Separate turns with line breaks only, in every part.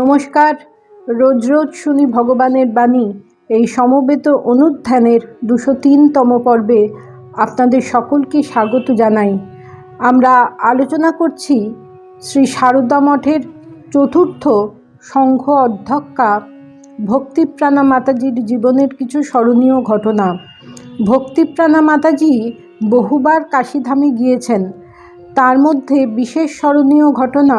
নমস্কার। রোজ রোজ শুনি ভগবানের বাণী। এই সমবেত অনুধ্যানের দুশো তিনতম পর্বে আপনাদের সকলকে স্বাগত জানাই। আমরা আলোচনা করছি শ্রী সারদা মঠের চতুর্থ সংঘ অধ্যক্ষা ভক্তিপ্রাণা মাতাজির জীবনের কিছু স্মরণীয় ঘটনা। ভক্তিপ্রাণা মাতাজি বহুবার কাশীধামে গিয়েছেন। তার মধ্যে বিশেষ স্মরণীয় ঘটনা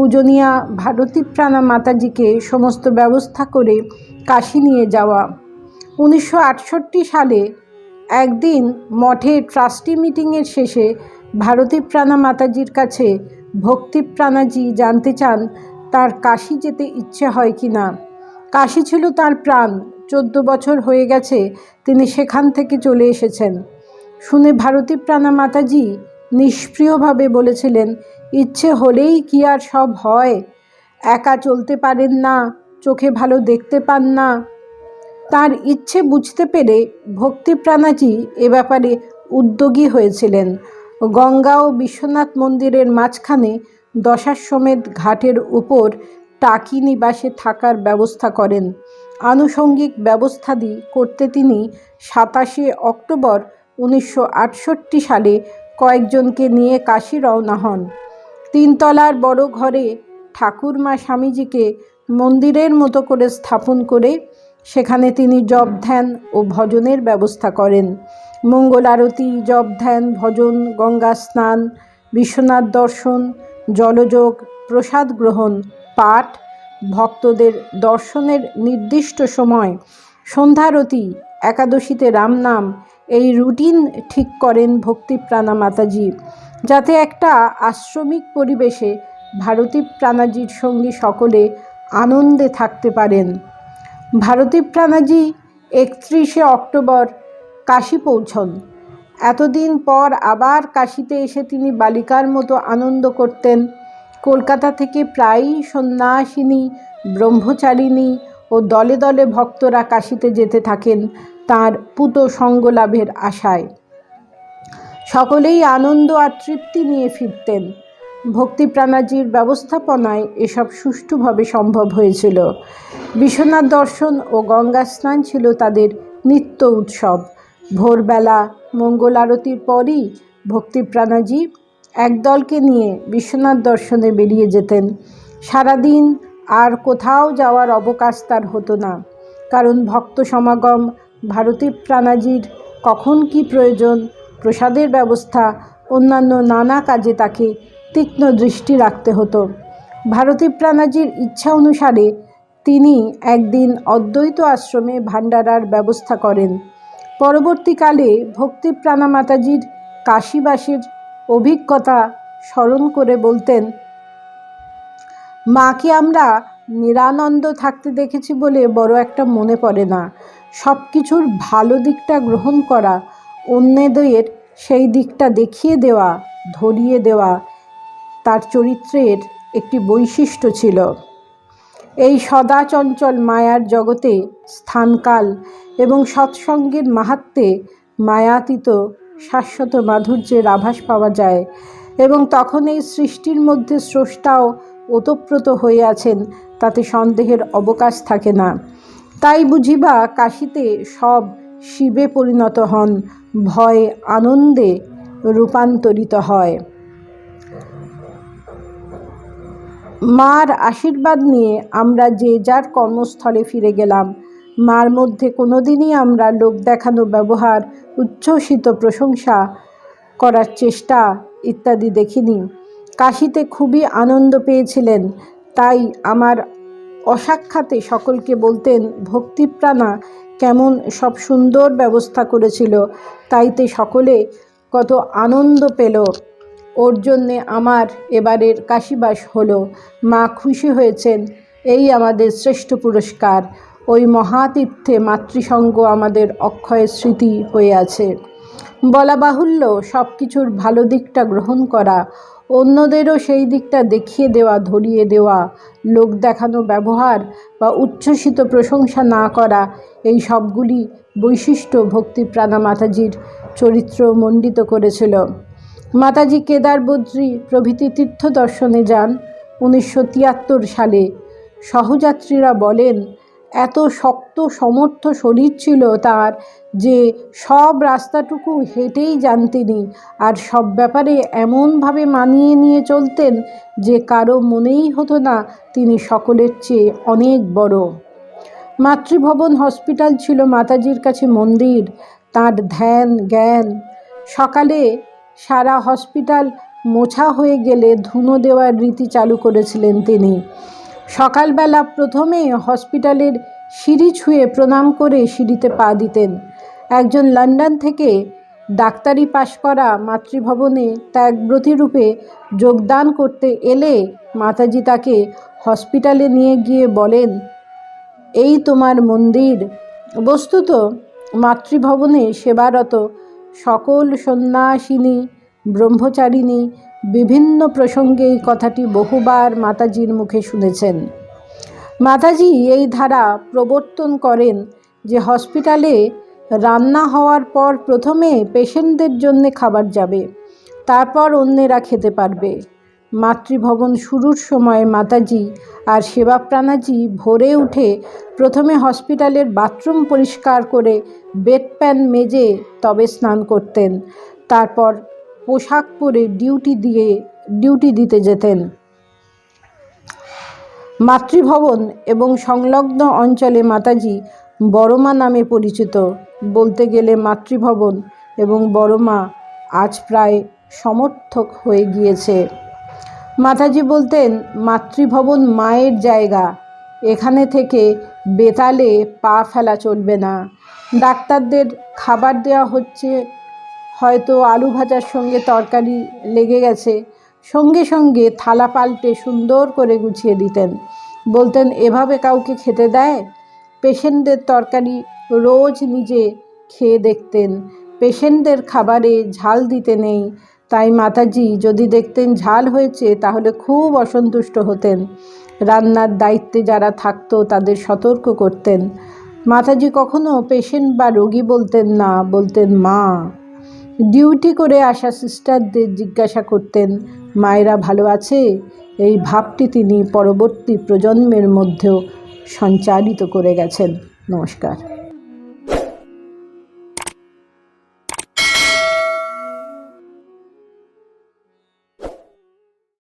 পূজনীয়া ভারতী প্রাণা মাতাজিকে সমস্ত ব্যবস্থা করে কাশি নিয়ে যাওয়া। উনিশশো আটষট্টি সালে একদিন মঠে ট্রাস্টি মিটিংয়ের শেষে ভারতী প্রাণা মাতাজির কাছে ভক্তি প্রাণাজি জানতে চান, তার কাশি যেতে ইচ্ছে হয় কি না? কাশি ছিল তার প্রাণ। চোদ্দ বছর হয়ে গেছে তিনি সেখান থেকে চলে এসেছেন। শুনে ভারতী প্রাণা মাতাজি নিষ্প্রিয়ভাবে বলেছিলেন, ইচ্ছে হলেই কি আর সব হয়? একা চলতে পারেন না, চোখে ভালো দেখতে পান না। তার ইচ্ছে বুঝতে পেরে ভক্তিপ্রাণাজি এ ব্যাপারে উদ্যোগী হয়েছিলেন। গঙ্গা ও বিশ্বনাথ মন্দিরের মাঝখানে দশাশ্বমেধ ঘাটের উপর টাকি নিবাসে থাকার ব্যবস্থা করেন। আনুষঙ্গিক ব্যবস্থাদি করতে তিনি সাতাশে অক্টোবর উনিশশো আটষট্টি সালে কয়েকজনকে নিয়ে কাশি রওনা হন। তিনতলার বড় ঘরে ঠাকুরমা স্বামীজিকে মন্দিরের মতো করে স্থাপন করে সেখানে তিনি জপ ধ্যান ও ভজনের ব্যবস্থা করেন। মঙ্গল আরতি, জপ ধ্যান, ভজন, গঙ্গা স্নান, বিশ্বনাথ দর্শন, জলযোগ, প্রসাদ গ্রহণ, পাঠ, ভক্তদের দর্শনের নির্দিষ্ট সময়, সন্ধ্যারতি, একাদশীতে রামনাম এই রুটিন ঠিক করেন ভক্তিপ্রাণা মাতাজি, যাতে একটা আশ্রমিক পরিবেশে ভারতী প্রাণাজির সঙ্গে সকলে আনন্দে থাকতে পারেন। ভারতী প্রাণাজি একত্রিশে অক্টোবর কাশি পৌঁছন। এতদিন পর আবার কাশিতে এসে তিনি বালিকার মতো আনন্দ করতেন। কলকাতা থেকে প্রায়ই সন্ন্যাসিনী, ব্রহ্মচারিণী ও দলে দলে ভক্তরা কাশীতে যেতে থাকেন তার পুত সঙ্গলাভের আশায়। সকলেই আনন্দ আর তৃপ্তি নিয়ে ফিরতেন। ভক্তিপ্রাণাজির ব্যবস্থাপনায় এসব সুষ্ঠুভাবে সম্ভব হয়েছিল। বিশ্বনাথ দর্শন ও গঙ্গা স্নান ছিল তাদের নিত্য উৎসব। ভোরবেলা মঙ্গল আরতির পরই ভক্তিপ্রাণাজি একদলকে নিয়ে বিশ্বনাথ দর্শনে বেরিয়ে যেতেন। সারাদিন আর কোথাও যাওয়ার অবকাশ তার হতো না। কারণ ভক্ত সমাগম, ভারতী প্রাণাজির কখন কি প্রয়োজন, প্রসাদের ব্যবস্থা, অন্যান্য নানা কাজে তাকে তীক্ষ্ণ দৃষ্টি রাখতে হতো। ভারতী প্রাণাজির ইচ্ছা অনুসারে তিনি একদিন অদ্বৈত আশ্রমে ভাণ্ডারার ব্যবস্থা করেন। পরবর্তীকালে ভক্তি প্রাণা মাতাজির কাশীবাসীর অভিজ্ঞতা স্মরণ করে বলতেন মাকে আমরা নিরানন্দ থাকতে দেখেছি বলে বড় একটা মনে পড়ে না। সব কিছুর ভালো দিকটা গ্রহণ করা, অন্যদের সেই দিকটা দেখিয়ে দেওয়া, ধরিয়ে দেওয়া তার চরিত্রের একটি বৈশিষ্ট্য ছিল। এই সদা চঞ্চল মায়ার জগতে স্থানকাল এবং সৎসঙ্গের মাহাত্মে মায়াতীত শাশ্বত মাধুর্যের আভাস পাওয়া যায় এবং তখন এই সৃষ্টির মধ্যে স্রষ্টাও ওতপ্রোত হয়ে আছেন, তাতে সন্দেহের অবকাশ থাকে না। তাই বুঝিবা, কাশিতে সব শিবে পরিণত হন, ভয় আনন্দে রূপান্তরিত হয়। মার আশীর্বাদ নিয়ে আমরা যে যার কর্মস্থলে ফিরে গেলাম, মার মধ্যে কোনোদিনই আমরা লোক দেখানো ব্যবহার, উচ্ছ্বসিত প্রশংসা করার চেষ্টা ইত্যাদি দেখিনি। কাশিতে খুবই আনন্দ পেয়েছিলেন। তাই আমার অসাক্ষাতে সকলকে বলতেন, ভক্তিপ্রাণা কেমন সব সুন্দর ব্যবস্থা করেছিল, তাইতে সকলে কত আনন্দ পেল। ওর জন্যে আমার এবারের কাশিবাস হলো। মা খুশি হয়েছেন, এই আমাদের শ্রেষ্ঠ পুরস্কার। ওই মহাতীর্থে মাতৃসঙ্গ আমাদের অক্ষয় স্মৃতি হয়ে আছে। বলা বাহুল্য সব কিছুর ভালো দিকটা গ্রহণ করা অন্যদেরও সেই দিকটা দেখিয়ে দেওয়া, ধরিয়ে দেওয়া, লোক দেখানো ব্যবহার বা উচ্ছ্বসিত প্রশংসা না করা, এই সবগুলি বৈশিষ্ট্য ভক্তি প্রাণা মাতাজির চরিত্র মণ্ডিত করেছিল। মাতাজি কেদার বদ্রী প্রভৃতি তীর্থ দর্শনে যান। উনিশশো তিয়াত্তর সালে সহযাত্রীরা বলেন এত শক্ত, সমর্থ শরীর ছিল তার যে সব রাস্তাটুকু হেঁটেই যান তিনি আর সব ব্যাপারে এমনভাবে মানিয়ে নিয়ে চলতেন যে কারও মনেই হতো না তিনি সকলের চেয়ে অনেক বড়। মাতৃভবন হসপিটাল ছিল মাতাজির কাছে মন্দির, তার ধ্যান, জ্ঞান। সকালে সারা হসপিটাল মোছা হয়ে গেলে ধুনো দেওয়ার রীতি চালু করেছিলেন তিনি। সকালবেলা প্রথমে হসপিটালের সিঁড়ি ছুঁয়ে প্রণাম করে সিঁড়িতে পা দিতেন। একজন লন্ডন থেকে ডাক্তারি পাশ করা মাতৃভবনে ত্যাগব্রতী রূপে যোগদান করতে এলে মাতাজি তাকে হসপিটালে নিয়ে গিয়ে বলেন, এই তোমার মন্দির। বস্তুত মাতৃভবনে সেবারত সকল সন্ন্যাসিনী, ব্রহ্মচারিণী বিভিন্ন প্রসঙ্গে এই কথাটি বহুবার মাতাজির মুখে শুনেছেন। মাতাজি এই ধারা প্রবর্তন করেন যে হসপিটালে রান্না হওয়ার পর প্রথমে পেশেন্টদের জন্য খাবার যাবে, তারপর অন্যেরা খেতে পারবে। মাতৃভবন শুরুর সময় মাতাজি আর সেবাপ্রাণাজি ভোরে উঠে প্রথমে হসপিটালের বাথরুম পরিষ্কার করে বেড প্যান মেজে তবে স্নান করতেন। তারপর পোশাক পরে ডিউটি দিয়ে, ডিউটি দিতে যেতেন। মাতৃভবন এবং সংলগ্ন অঞ্চলে মাতাজি বড়মা নামে পরিচিত। বলতে গেলে মাতৃভবন এবং বড়মা আজ প্রায় সমর্থক হয়ে গিয়েছে। মাতাজি বলতেন, মাতৃভবন মায়ের জায়গা। এখানে থেকে বেতালে পা ফেলা চলবে না। ডাক্তারদের খাবার দেওয়া হচ্ছে হয়তো আলু ভাজার সঙ্গে তরকারি লেগে গেছে। সঙ্গে সঙ্গে থালা পাল্টে সুন্দর করে গুছিয়ে দিতেন। বলতেন, এভাবে কাউকে খেতে দেয়? পেশেন্টদের তরকারি রোজ নিজে খেয়ে দেখতেন। পেশেন্টদের খাবারে ঝাল দিতে নেই। তাই মাতাজি, যদি দেখতেন ঝাল হয়েছে, তাহলে খুব অসন্তুষ্ট হতেন। রান্নার দায়িত্বে যারা থাকতো, তাদের সতর্ক করতেন। মাতাজি কখনো পেশেন্ট বা রোগী বলতেন না, বলতেন, মা ডিউটি করে আসা সিস্টারদের জিজ্ঞাসা করতেন, মায়েরা ভালো আছে? এই ভাবটি তিনি পরবর্তী প্রজন্মের মধ্যেও সঞ্চারিত করে গেছেন। নমস্কার।